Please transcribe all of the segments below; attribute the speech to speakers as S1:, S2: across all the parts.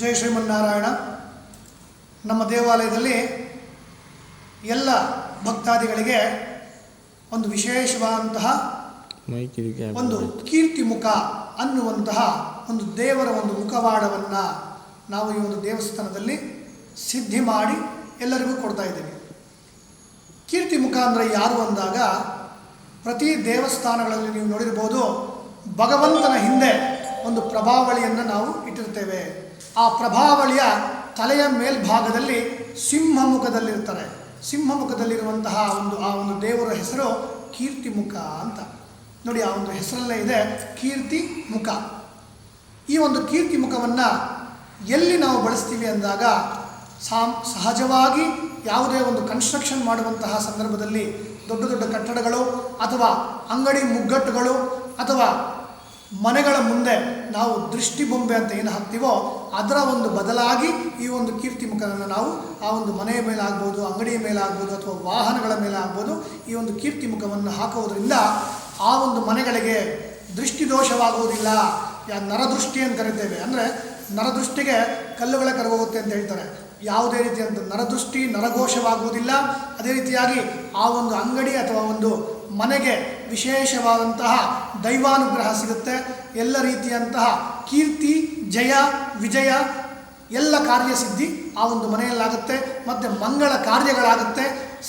S1: ಜೈ ಶ್ರೀಮನ್ನಾರಾಯಣ. ನಮ್ಮ ದೇವಾಲಯದಲ್ಲಿ ಎಲ್ಲ ಭಕ್ತಾದಿಗಳಿಗೆ ಒಂದು ವಿಶೇಷವಾದಂತಹ ಒಂದು ಕೀರ್ತಿ ಮುಖ ಅನ್ನುವಂತಹ ಒಂದು ದೇವರ ಒಂದು ಮುಖವಾಡವನ್ನು ನಾವು ಈ ಒಂದು ದೇವಸ್ಥಾನದಲ್ಲಿ ಸಿದ್ಧಿ ಮಾಡಿ ಎಲ್ಲರಿಗೂ ಕೊಡ್ತಾ ಇದ್ದೀವಿ. ಕೀರ್ತಿ ಮುಖ ಅಂದರೆ ಯಾರು ಅಂದಾಗ ಪ್ರತಿ ದೇವಸ್ಥಾನಗಳಲ್ಲಿ ನೀವು ನೋಡಿರ್ಬೋದು ಭಗವಂತನ ಹಿಂದೆ ಒಂದು ಪ್ರಭಾವಳಿಯನ್ನು ನಾವು ಇಟ್ಟಿರ್ತೇವೆ. ಆ ಪ್ರಭಾವಳಿಯ ತಲೆಯ ಮೇಲ್ಭಾಗದಲ್ಲಿ ಸಿಂಹ ಮುಖದಲ್ಲಿರ್ತಾರೆ ಸಿಂಹ ಮುಖದಲ್ಲಿರುವಂತಹ ಒಂದು, ಆ ಒಂದು ದೇವರ ಹೆಸರು ಕೀರ್ತಿ ಮುಖ ಅಂತ. ನೋಡಿ, ಆ ಒಂದು ಹೆಸರಲ್ಲೇ ಇದೆ ಕೀರ್ತಿ ಮುಖ ಈ ಒಂದು ಕೀರ್ತಿ ಮುಖವನ್ನು ಎಲ್ಲಿ ನಾವು ಬಳಸ್ತೀವಿ ಅಂದಾಗ ಸಾಮ್ ಸಹಜವಾಗಿ ಯಾವುದೇ ಒಂದು ಕನ್ಸ್ಟ್ರಕ್ಷನ್ ಮಾಡುವಂತಹ ಸಂದರ್ಭದಲ್ಲಿ ದೊಡ್ಡ ದೊಡ್ಡ ಕಟ್ಟಡಗಳು ಅಥವಾ ಅಂಗಡಿ ಮುಗ್ಗಟ್ಟುಗಳು ಅಥವಾ ಮನೆಗಳ ಮುಂದೆ ನಾವು ದೃಷ್ಟಿ ಬೊಂಬೆ ಅಂತ ಏನು ಹಾಕ್ತೀವೋ ಅದರ ಒಂದು ಬದಲಾಗಿ ಈ ಒಂದು ಕೀರ್ತಿ ಮುಖವನ್ನು ನಾವು ಆ ಒಂದು ಮನೆಯ ಮೇಲೆ ಆಗ್ಬೋದು, ಅಂಗಡಿಯ ಮೇಲೆ ಆಗ್ಬೋದು ಅಥವಾ ವಾಹನಗಳ ಮೇಲೆ ಆಗ್ಬೋದು ಈ ಒಂದು ಕೀರ್ತಿ ಮುಖವನ್ನು ಹಾಕುವುದರಿಂದ ಆ ಒಂದು ಮನೆಗಳಿಗೆ ದೃಷ್ಟಿ ದೋಷವಾಗುವುದಿಲ್ಲ ಯಾ ನರದೃಷ್ಟಿ ಅಂತ ಕರಿತೇವೆ. ಅಂದರೆ ನರದೃಷ್ಟಿಗೆ ಕಲ್ಲುಗಳ ಕರಗೋಗುತ್ತೆ ಅಂತ ಹೇಳ್ತಾರೆ. ಯಾವುದೇ ರೀತಿಯಾದಂಥ ನರದೃಷ್ಟಿ ನರಘೋಷವಾಗುವುದಿಲ್ಲ. ಅದೇ ರೀತಿಯಾಗಿ ಆ ಒಂದು ಅಂಗಡಿ ಅಥವಾ ಒಂದು ಮನೆಗೆ ವಿಶೇಷವಾದಂತಹ ದೈವಾನುಗ್ರಹ ಸಿಗುತ್ತೆ. ಎಲ್ಲ ರೀತಿಯಂತಹ ಕೀರ್ತಿ, ಜಯ, ವಿಜಯ, ಎಲ್ಲ ಕಾರ್ಯಸಿದ್ಧಿ ಆ ಒಂದು ಮನೆಯಲ್ಲಾಗುತ್ತೆ. ಮತ್ತು ಮಂಗಳ ಕಾರ್ಯಗಳಾಗುತ್ತೆ.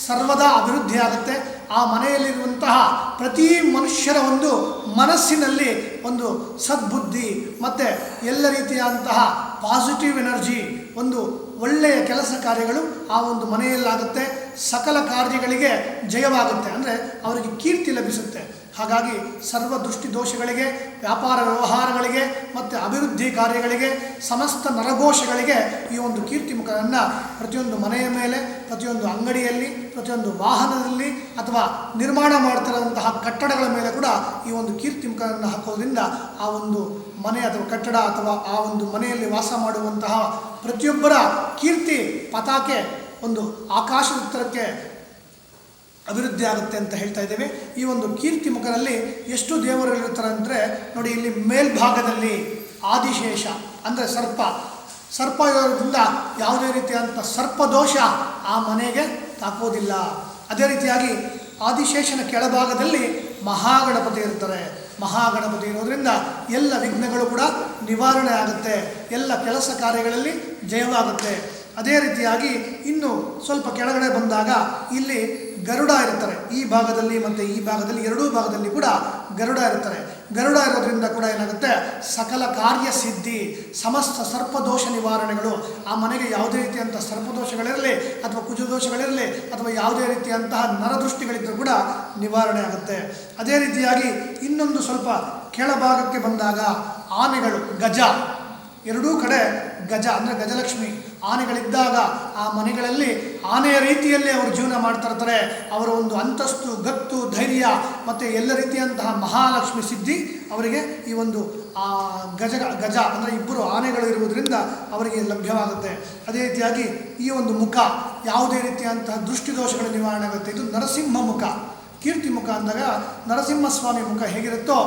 S1: ಸರ್ವದಾ ಅಭಿವೃದ್ಧಿ ಆಗುತ್ತೆ. ಆ ಮನೆಯಲ್ಲಿರುವಂತಹ ಪ್ರತಿ ಮನುಷ್ಯರ ಒಂದು ಮನಸ್ಸಿನಲ್ಲಿ ಒಂದು ಸದ್ಬುದ್ಧಿ, ಮತ್ತು ಎಲ್ಲ ರೀತಿಯಾದಂತಹ ಪಾಸಿಟಿವ್ ಎನರ್ಜಿ ಒಂದು ಒಳ್ಳೆಯ ಕೆಲಸ ಕಾರ್ಯಗಳು ಆ ಒಂದು ಮನೆಯಲ್ಲಾಗುತ್ತೆ. ಸಕಲ ಕಾರ್ಯಗಳಿಗೆ ಜಯವಾಗುತ್ತೆ. ಅಂದರೆ ಅವರಿಗೆ ಕೀರ್ತಿ ಲಭಿಸುತ್ತೆ. ಹಾಗಾಗಿ ಸರ್ವ ದೃಷ್ಟಿ ದೋಷಗಳಿಗೆ, ವ್ಯಾಪಾರ ವ್ಯವಹಾರಗಳಿಗೆ ಮತ್ತು ಅಭಿವೃದ್ಧಿ ಕಾರ್ಯಗಳಿಗೆ, ಸಮಸ್ತ ನರಘೋಷಗಳಿಗೆ ಈ ಒಂದು ಕೀರ್ತಿ ಮುಖವನ್ನು ಪ್ರತಿಯೊಂದು ಮನೆಯ ಮೇಲೆ, ಪ್ರತಿಯೊಂದು ಅಂಗಡಿಯಲ್ಲಿ, ಪ್ರತಿಯೊಂದು ವಾಹನದಲ್ಲಿ ಅಥವಾ ನಿರ್ಮಾಣ ಮಾಡ್ತಿರೋಂತಹ ಕಟ್ಟಡಗಳ ಮೇಲೆ ಕೂಡ ಈ ಒಂದು ಕೀರ್ತಿ ಮುಖವನ್ನು ಹಾಕೋದ್ರಿಂದ ಆ ಒಂದು ಮನೆ ಅಥವಾ ಕಟ್ಟಡ ಅಥವಾ ಆ ಒಂದು ಮನೆಯಲ್ಲಿ ವಾಸ ಮಾಡುವಂತಹ ಪ್ರತಿಯೊಬ್ಬರ ಕೀರ್ತಿ ಪತಾಕೆ ಒಂದು ಆಕಾಶೋತ್ತರಕ್ಕೆ ಅಭಿವೃದ್ಧಿ ಆಗುತ್ತೆ ಅಂತ ಹೇಳ್ತಾ ಇದ್ದೇವೆ. ಈ ಒಂದು ಕೀರ್ತಿ ಮುಖದಲ್ಲಿ ಎಷ್ಟು ದೇವರುಗಳಿರ್ತಾರೆ ಅಂದರೆ ನೋಡಿ ಇಲ್ಲಿ ಮೇಲ್ಭಾಗದಲ್ಲಿ ಆದಿಶೇಷ, ಅಂದರೆ ಸರ್ಪ. ಸರ್ಪ ಇರೋದ್ರಿಂದ ಯಾವುದೇ ರೀತಿಯಾದಂಥ ಸರ್ಪದೋಷ ಆ ಮನೆಗೆ ತಾಕೋದಿಲ್ಲ. ಅದೇ ರೀತಿಯಾಗಿ ಆದಿಶೇಷನ ಕೆಳಭಾಗದಲ್ಲಿ ಮಹಾಗಣಪತಿ ಇರ್ತಾರೆ. ಮಹಾಗಣಪತಿ ಇರೋದ್ರಿಂದ ಎಲ್ಲ ವಿಘ್ನಗಳು ಕೂಡ ನಿವಾರಣೆ ಆಗುತ್ತೆ. ಎಲ್ಲ ಕೆಲಸ ಕಾರ್ಯಗಳಲ್ಲಿ ಜಯವಾಗುತ್ತೆ. ಅದೇ ರೀತಿಯಾಗಿ ಇನ್ನು ಸ್ವಲ್ಪ ಕೆಳಗಡೆ ಬಂದಾಗ ಇಲ್ಲಿ ಗರುಡ ಇರ್ತಾರೆ ಈ ಭಾಗದಲ್ಲಿ ಮತ್ತು ಈ ಭಾಗದಲ್ಲಿ ಎರಡೂ ಭಾಗದಲ್ಲಿ ಕೂಡ ಗರುಡ ಇರ್ತಾರೆ ಗರುಡ ಇರೋದ್ರಿಂದ ಕೂಡ ಏನಾಗುತ್ತೆ? ಸಕಲ ಕಾರ್ಯ ಸಿದ್ಧಿ, ಸಮಸ್ತ ಸರ್ಪದೋಷ ನಿವಾರಣೆಗಳು, ಆ ಮನೆಗೆ ಯಾವುದೇ ರೀತಿಯಂಥ ಸರ್ಪದೋಷಗಳಿರಲಿ ಅಥವಾ ಕುಜದೋಷಗಳಿರಲಿ ಅಥವಾ ಯಾವುದೇ ರೀತಿಯಂತಹ ನರದೃಷ್ಟಿಗಳಿದ್ದರೂ ಕೂಡ ನಿವಾರಣೆ ಆಗುತ್ತೆ. ಅದೇ ರೀತಿಯಾಗಿ ಇನ್ನೊಂದು ಸ್ವಲ್ಪ ಕೆಳಭಾಗಕ್ಕೆ ಬಂದಾಗ ಆನೆಗಳು, ಗಜ. ಎರಡೂ ಕಡೆ ಗಜ, ಅಂದರೆ ಗಜಲಕ್ಷ್ಮಿ ಆನೆಗಳಿದ್ದಾಗ ಆ ಮನೆಗಳಲ್ಲಿ ಆನೆಯ ರೀತಿಯಲ್ಲಿ ಅವರು ಜೀವನ ಮಾಡ್ತಾ ಇರ್ತಾರೆ. ಅವರ ಒಂದು ಅಂತಸ್ತು, ಗತ್ತು, ಧೈರ್ಯ ಮತ್ತು ಎಲ್ಲ ರೀತಿಯಂತಹ ಮಹಾಲಕ್ಷ್ಮಿ ಸಿದ್ಧಿ ಅವರಿಗೆ ಈ ಒಂದು, ಆ ಗಜ ಗಜ ಅಂದರೆ ಇಬ್ಬರು ಆನೆಗಳು ಇರುವುದರಿಂದ ಅವರಿಗೆ ಲಭ್ಯವಾಗುತ್ತೆ. ಅದೇ ರೀತಿಯಾಗಿ ಈ ಒಂದು ಮುಖ ಯಾವುದೇ ರೀತಿಯಂತಹ ದೃಷ್ಟಿದೋಷಗಳ ನಿವಾರಣೆ ಆಗುತ್ತೆ. ಇದು ನರಸಿಂಹ ಮುಖ. ಕೀರ್ತಿ ಮುಖ ಅಂದಾಗ ನರಸಿಂಹಸ್ವಾಮಿ ಮುಖ ಹೇಗಿರುತ್ತೋ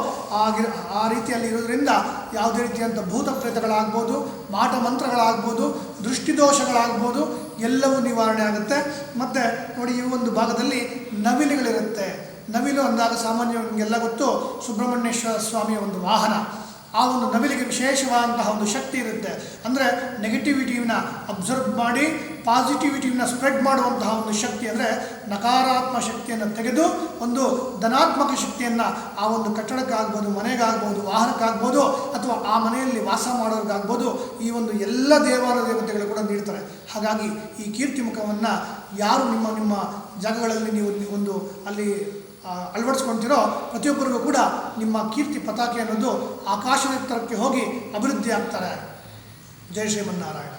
S1: ಆಗಿರ ಆ ರೀತಿಯಲ್ಲಿ ಇರೋದ್ರಿಂದ ಯಾವುದೇ ರೀತಿಯಂಥ ಭೂತ ಪ್ರೇತಗಳಾಗ್ಬೋದು, ಮಾಟ ಮಂತ್ರಗಳಾಗ್ಬೋದು ದೃಷ್ಟಿದೋಷಗಳಾಗ್ಬೋದು ಎಲ್ಲವೂ ನಿವಾರಣೆ ಆಗುತ್ತೆ. ಮತ್ತು ನೋಡಿ ಈ ಒಂದು ಭಾಗದಲ್ಲಿ ನವಿಲುಗಳಿರುತ್ತೆ. ನವಿಲು ಅಂದಾಗ ಸಾಮಾನ್ಯವಾಗಿ ನಿಮಗೆಲ್ಲ ಗೊತ್ತು, ಸುಬ್ರಹ್ಮಣ್ಯೇಶ್ವರ ಸ್ವಾಮಿಯ ಒಂದು ವಾಹನ. ಆ ಒಂದು ನವಿಲಿಗೆ ವಿಶೇಷವಾದಂತಹ ಒಂದು ಶಕ್ತಿ ಇರುತ್ತೆ. ಅಂದರೆ ನೆಗೆಟಿವಿಟಿನ ಅಬ್ಸರ್ವ್ ಮಾಡಿ ಪಾಸಿಟಿವಿಟಿನ ಸ್ಪ್ರೆಡ್ ಮಾಡುವಂತಹ ಒಂದು ಶಕ್ತಿ ಅಂದರೆ ನಕಾರಾತ್ಮಕ ಶಕ್ತಿಯನ್ನು ತೆಗೆದು ಒಂದು ಧನಾತ್ಮಕ ಶಕ್ತಿಯನ್ನು ಆ ಒಂದು ಕಟ್ಟಡಕ್ಕಾಗ್ಬೋದು, ಮನೆಗಾಗ್ಬೋದು, ವಾಹನಕ್ಕಾಗ್ಬೋದು, ಅಥವಾ ಆ ಮನೆಯಲ್ಲಿ ವಾಸ ಮಾಡೋರಿಗಾಗ್ಬೋದು, ಈ ಒಂದು ಎಲ್ಲ ದೇವಾಲಯ ದೇವತೆಗಳು ಕೂಡ ನೀಡ್ತಾರೆ. ಹಾಗಾಗಿ ಈ ಕೀರ್ತಿ ಮುಖವನ್ನು ಯಾರು ನಿಮ್ಮ ನಿಮ್ಮ ಜಾಗಗಳಲ್ಲಿ ನೀವು ಒಂದು ಅಲ್ಲಿ ಅಳವಡಿಸ್ಕೊಳ್ತೀರೋ ಪ್ರತಿಯೊಬ್ಬರಿಗೂ ಕೂಡ ನಿಮ್ಮ ಕೀರ್ತಿ ಪತಾಕೆ ಅನ್ನೋದು ಆಕಾಶದ ಎತ್ತರಕ್ಕೆ ಹೋಗಿ ಅಭಿವೃದ್ಧಿ ಆಗ್ತಾರೆ ಜಯ ಶ್ರೀಮನ್ನಾರಾಯಣ.